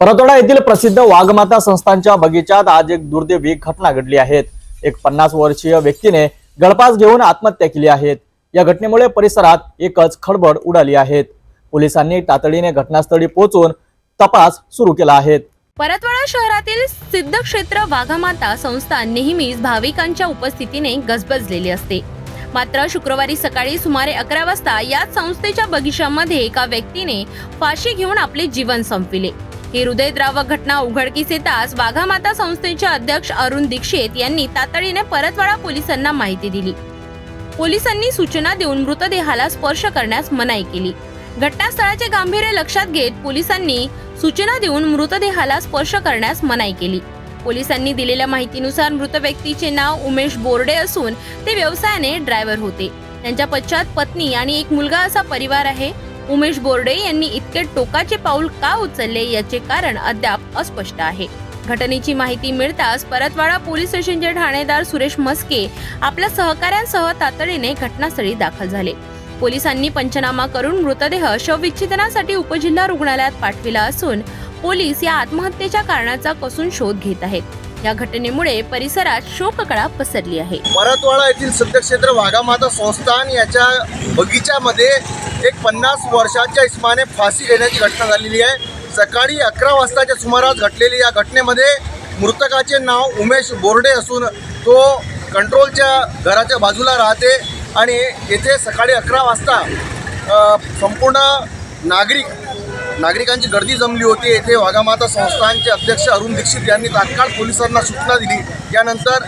परतोडा येथील प्रसिद्ध वाघमाता संस्थांच्या बगीचात आज एक दुर्दैवी घटना घडली आहे. एक पन्नास वर्षीय व्यक्तीने गळपास घेऊन आत्महत्या केली आहे. या घटनेमुळे परिसरात एकच खडबड उडाली आहे. पोलिसांनी तातडीने घटनास्थळी पोहोचून तपास सुरू केला आहे. परतवाडा शहरातील सिद्ध क्षेत्र वाघमाता संस्था नेहमीच भाविकांच्या उपस्थितीने गजबजलेली असते. मात्र शुक्रवारी सकाळी सुमारे अकरा वाजता याच संस्थेच्या बगीचामध्ये एका व्यक्तीने फाशी घेऊन आपले जीवन संपविले. ही हृदयद्रावक घटना उघडकीस येताच वाघामाता संस्थेचे अध्यक्ष अरुण दीक्षित यांनी तातडीने परतवाडा पोलिसांना माहिती दिली. पोलिसांनी सूचना देऊन मृतदेहाला स्पर्श करण्यास मनाई केली. घटनास्थळाचे गांभीर्य लक्षात घेत पोलिसांनी सूचना देऊन मृतदेहाला स्पर्श करण्यास मनाई केली. पोलिसांनी दिलेल्या माहितीनुसार मृत व्यक्तीचे नाव उमेश बोर्डे असून ते व्यवसायाने ड्रायव्हर होते. त्यांच्या पश्चात पत्नी आणि एक मुलगा असा परिवार आहे. उमेश बोर्डे यांनी इतके टोकाचे पाऊल का उचलले याचे कारण अद्याप अस्पष्ट आहे. घटनेची माहिती मिळताच परतवाडा पोलीस स्टेशनचे ठाणेदार सुरेश मस्के आपल्या सहकाऱ्यांसह तातडीने घटनास्थळी दाखल झाले. पोलिसांनी पंचनामा करून मृतदेह शवविच्छेदनासाठी उपजिल्हा रुग्णालयात पाठविला असून पोलीस या आत्महत्येच्या कारणाचा कसून शोध घेत आहेत. या घटनेमुळे परिसरात शोककळा पसरली आहे. मराठवाडा येथील सिद्धक्षेत्र वाघामाता संस्थान याच्या बगीच्यामध्ये एक पन्नास वर्षाच्या इस्माने फाशी घेण्याची घटना झालेली आहे. सकाळी अकरा वाजताच्या सुमारास घडलेली या घटनेमध्ये मृतकाचे नाव उमेश बोर्डे असून तो कंट्रोलच्या घराच्या बाजूला राहते आणि येथे सकाळी अकरा वाजता संपूर्ण नागरिक नागरिकांची गर्दी जमली होती. येथे वाघामाता संस्थानचे अध्यक्ष अरुण दीक्षित यांनी तात्काळ पोलिसांना सूचना दिली. यानंतर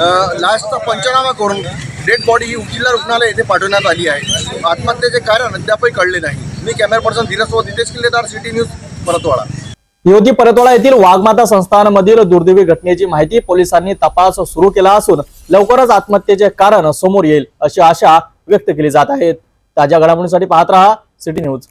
अ, लाशचा पंचनामा करून डेड बॉडी ही उपजिल्हा रुग्णालय येथे पाठवण्यात आली आहे. आत्महत्येचे कारण अद्यापही कळले नाही. मी कॅमेरा पर्सन धीरजसोबत नितेश किल्लेदार सिटी न्यूज परतवाडा. युवती परतवाडा येथील वाघमाता संस्थानमधील दुर्दैवी घटनेची माहिती पोलिसांनी तपास सुरू केला असून लवकरच आत्महत्येचे कारण समोर येईल अशी आशा व्यक्त केली जात आहे. ताज्या घडामोडींसाठी पाहत रहा सिटी न्यूज.